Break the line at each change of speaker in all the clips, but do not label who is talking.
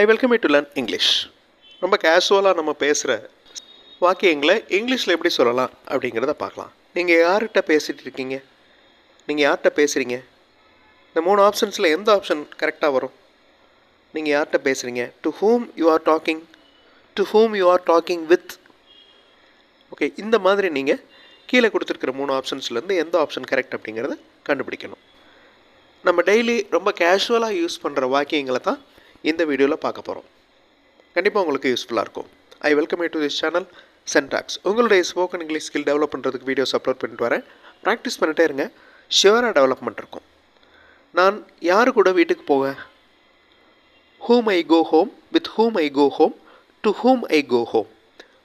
I welcome you to learn English ரொம்ப கேஷுவலாக நம்ம பேசுகிற வாக்கியங்களை இங்கிலீஷில் எப்படி சொல்லலாம் அப்படிங்கிறத பார்க்கலாம். நீங்கள் யார்கிட்ட பேசிகிட்டு இருக்கீங்க? நீங்கள் யார்கிட்ட பேசுகிறீங்க இந்த மூணு ஆப்ஷன்ஸில் எந்த ஆப்ஷன் கரெக்டாக வரும்? நீங்கள் யார்கிட்ட பேசுகிறீங்க to whom you are talking to whom you are talking with okay இந்த மாதிரி நீங்கள் கீழே கொடுத்துருக்கிற மூணு ஆப்ஷன்ஸ்லேருந்து எந்த ஆப்ஷன் கரெக்ட் அப்படிங்கிறத கண்டுபிடிக்கணும். நம்ம டெய்லி ரொம்ப கேஷுவலாக யூஸ் பண்ணுற வாக்கியங்களை தான் இந்த வீடியோவில் பார்க்க போகிறோம் கண்டிப்பாக உங்களுக்கு யூஸ்ஃபுல்லாக இருக்கும். I welcome you to this channel சென்டாக்ஸ் உங்களுடைய ஸ்போக்கன் இங்கிலீஷ் ஸ்கில் டெவலப் பண்ணுறதுக்கு வீடியோஸ் அப்லோட் பண்ணிட்டு வரேன். ப்ராக்டிஸ் பண்ணிட்டே இருங்க. ஷிவராக டெவலப்மெண்ட் இருக்கும். நான் யார் கூட வீட்டுக்கு போக whom I go home with whom I go home to whom I go home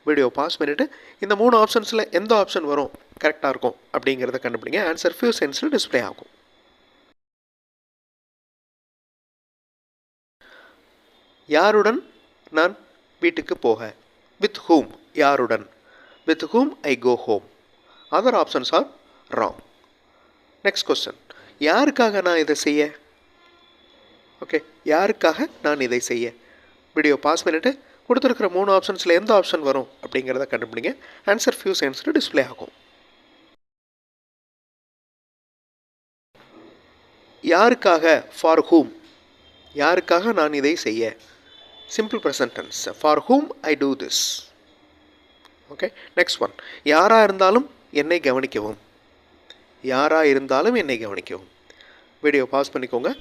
video pause பண்ணிவிட்டு இந்த மூணு ஆப்ஷன்ஸில் எந்த ஆப்ஷன் வரும் கரெக்டாக இருக்கும் அப்படிங்கிறத கண்டுபிடிங்க. ஆன்சர் ஃபியூ சென்ஸில் டிஸ்ப்ளே ஆகும். யாருடன் நான் வீட்டுக்கு போக? வித் ஹூம் யாருடன்? With whom I go home other options are wrong next question யாருக்காக நான் இதை செய்ய? ஓகே யாருக்காக நான் இதை செய்ய? வீடியோ பாஸ் பண்ணிவிட்டு கொடுத்துருக்கிற மூணு ஆப்ஷன்ஸில் எந்த ஆப்ஷன் வரும் அப்படிங்கிறத கண்டுபிடிங்க. ஆன்சர் ஃபியூ சென்ஸில் டிஸ்ப்ளே ஆகும். யாருக்காக? ஃபார் ஹூம் யாருக்காக நான் இதை செய்ய? Simple present tense for whom I do this okay next one யாராக இருந்தாலும் என்னை கவனிக்கவும். யாராக இருந்தாலும் என்னை கவனிக்கவும். வீடியோ பாஸ் பண்ணிக்கோங்க.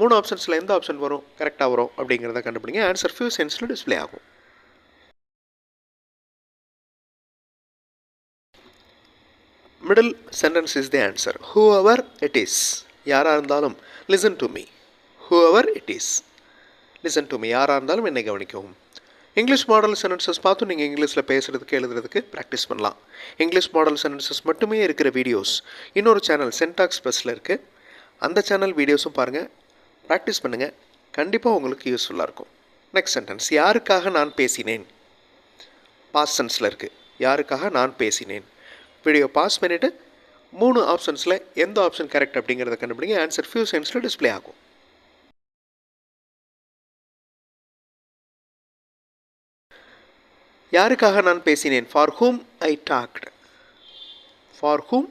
மூணு ஆப்ஷன்ஸில் எந்த ஆப்ஷன் வரும்? கரெக்டாக வரும் அப்படிங்கிறத கண்டுபிடிங்க. ஆன்சர் ஃபியூ சென்ஸில் டிஸ்பிளே ஆகும். Middle sentence is the answer whoever it is யாராக இருந்தாலும் listen to me whoever it is listen to me யாராக இருந்தாலும் என்னை கவனிக்கவும். இங்கிலீஷ் மாடல் சென்டென்சஸ் பார்த்து நீங்கள் இங்கிலீஷில் பேசுகிறதுக்கு எழுதுறதுக்கு ப்ராக்டிஸ் பண்ணலாம். இங்கிலீஷ் மாடல் சென்டென்சஸ் மட்டுமே இருக்கிற வீடியோஸ் இன்னொரு சேனல் சென்டாக்ஸ் ப்ளஸில் இருக்குது அந்த சேனல் வீடியோஸும் பாருங்கள் ப்ராக்டிஸ் பண்ணுங்கள் கண்டிப்பாக உங்களுக்கு யூஸ்ஃபுல்லாக இருக்கும். நெக்ஸ்ட் சென்டென்ஸ் யாருக்காக நான் பேசினேன்? பாஸ் சென்ஸில் இருக்குது யாருக்காக நான் பேசினேன்? வீடியோ பாஸ் பண்ணிவிட்டு மூணு ஆப்ஷன்ஸில் எந்த ஆப்ஷன் கரெக்ட் அப்படிங்கிறத கண்டுபிடிங்க. ஆன்சர் ஃபியூ சென்ஸில் டிஸ்ப்ளே ஆகும். யாருக்காக நான் பேசினேன்? For whom I talked for whom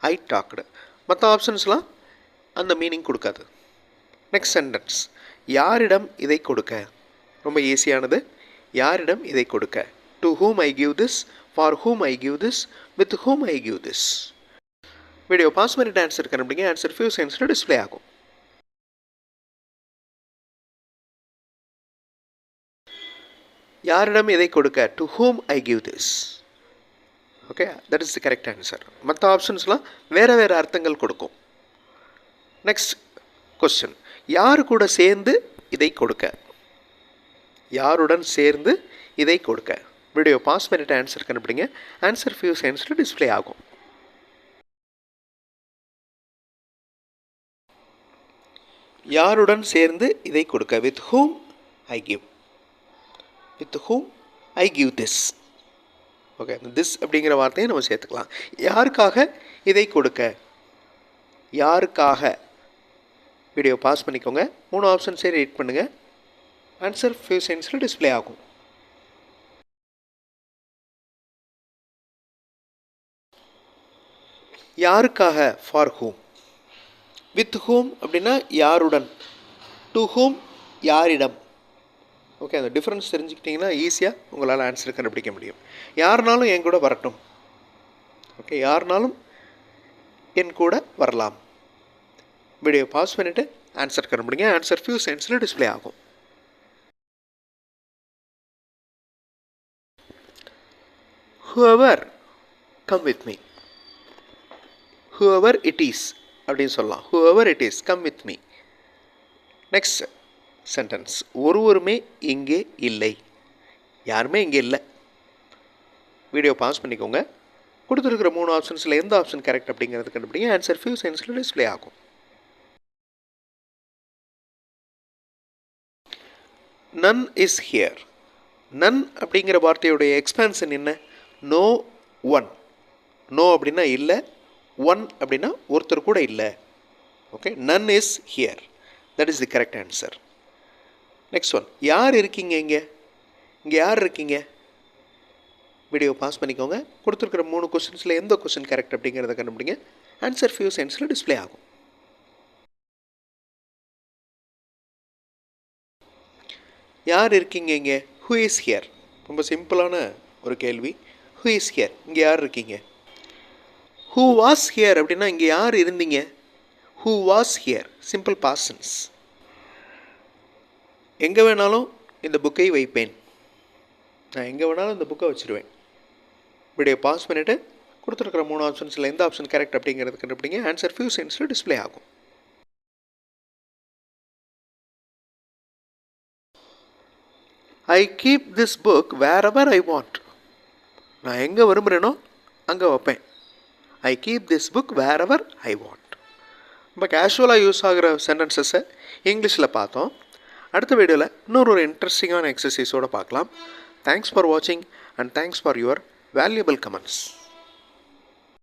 I talked மற்ற ஆப்ஷன்ஸ்லாம் அந்த மீனிங் கொடுக்காது. நெக்ஸ்ட் சென்டென்ஸ் யாரிடம் இதை கொடுக்க? ரொம்ப ஈஸியானது யாரிடம் இதை கொடுக்க? To whom I give this for whom I give this with whom I give this video pause பண்ணிட்டு ஆன்சர் கண்டுபிடிங்க. ஆன்சர் ஃபியூ சென்ஸில் டிஸ்ப்ளே ஆகும். யாரிடம் இதை கொடுக்க? To whom I give this okay that is the correct answer மற்ற ஆப்ஷன்ஸ்லாம் வேறு வேறு அர்த்தங்கள் கொடுக்கும். நெக்ஸ்ட் கொஸ்டின் யார் கூட சேர்ந்து இதை கொடுக்க? யாருடன் சேர்ந்து இதை கொடுக்க? வீடியோ பாஸ் பண்ணிட்டு ஆன்சர் கண்டுபிடிங்க. ஆன்சர் ஃபியூ சென்ஸில் டிஸ்ப்ளே ஆகும். யாருடன் சேர்ந்து இதை கொடுக்க? With whom I give with whom I give this okay this அப்படிங்கிற வார்த்தையை நம்ம சேர்த்துக்கலாம். யாருக்காக இதை கொடுக்க? யாருக்காக? வீடியோ பாஸ் பண்ணிக்கோங்க. மூணு ஆப்ஷன்ஸே ரீட் பண்ணுங்கள் ஆன்சர் ஃபியூ சென்ஸில் டிஸ்ப்ளே ஆகும். யாருக்காக? ஃபார் ஹூம் வித் ஹூம் அப்படின்னா யாருடன்? டு ஹூம் யாரிடம்? ஓகே அந்த டிஃப்ரென்ஸ் தெரிஞ்சுக்கிட்டிங்கன்னா ஈஸியாக உங்களால் ஆன்சர் கண்டுபிடிக்க முடியும். யாருனாலும் என் கூட வரட்டும். ஓகே யாருனாலும் என் கூட வரலாம். வீடியோ பாஸ் பண்ணிவிட்டு ஆன்சர் கண்டுபிடிங்க. ஆன்சர் ஃபியூ சென்ஸில் டிஸ்ப்ளே ஆகும். Whoever come with me whoever it is அப்படின்னு சொல்லலாம். Whoever it is come with me next sentence ஒருவருமே இங்கே இல்லை. யாருமே இங்கே இல்லை. வீடியோ பாஸ் பண்ணிக்கோங்க. கொடுத்துருக்கிற மூணு ஆப்ஷன்ஸில் எந்த ஆப்ஷன் கரெக்ட் அப்படிங்கிறது கண்டுபிடிங்க. ஆன்சர் ஃபியூ சென்ஸில் டிஸ்பிளே ஆகும். நன் இஸ் ஹியர் நன் அப்படிங்கிற வார்த்தையுடைய எக்ஸ்பான்ஷன் என்ன? நோ ஒன் நோ அப்படின்னா இல்லை. ஒன் அப்படின்னா ஒருத்தர் கூட இல்லை. Okay none is here that is the correct answer next one யார் இருக்கீங்க இங்கே? இங்கே யார் இருக்கீங்க? வீடியோ பாஸ் பண்ணிக்கோங்க. கொடுத்துருக்குற மூணு கொஸ்டின்ஸில் எந்த கொஸ்டின் கரெக்ட் அப்படிங்கிறத கண்டுபிடிங்க. ஆன்சர் ஃபியூ சென்ஸில் டிஸ்ப்ளே ஆகும். யார் இருக்கீங்க இங்கே? ஹூ இஸ் ஹியர் ரொம்ப சிம்பிளான ஒரு கேள்வி. ஹூ இஸ் ஹியர் இங்கே யார் இருக்கீங்க? ஹூ வாஸ் ஹியர் அப்படின்னா இங்கே யார் இருந்தீங்க? Who was here simple persons எங்கே வேணாலும் இந்த புக்கை வைப்பேன். நான் எங்கே வேணாலும் இந்த புக்கை வச்சுருவேன். வீடியோ பாஸ் பண்ணிவிட்டு கொடுத்துருக்குற மூணு ஆப்ஷன்ஸில் எந்த ஆப்ஷன் கரெக்ட் அப்படிங்கிறது கண்டுபிடிங்க. ஆன்சர் ஃபியூ சென்ஸில் டிஸ்ப்ளே ஆகும். I keep this book wherever I want நான் எங்கே விரும்புகிறேனோ அங்கே வைப்பேன். I keep this book wherever I want நம்ம கேஷுவலாக யூஸ் ஆகிற சென்டென்சஸை இங்கிலீஷில் பார்த்தோம். அடுத்த வீடியோவில் இன்னொரு ஒரு இன்ட்ரெஸ்டிங்கான எக்ஸசைஸோடு பார்க்கலாம். தேங்க்ஸ் ஃபார் வாட்சிங் and thanks for your valuable comments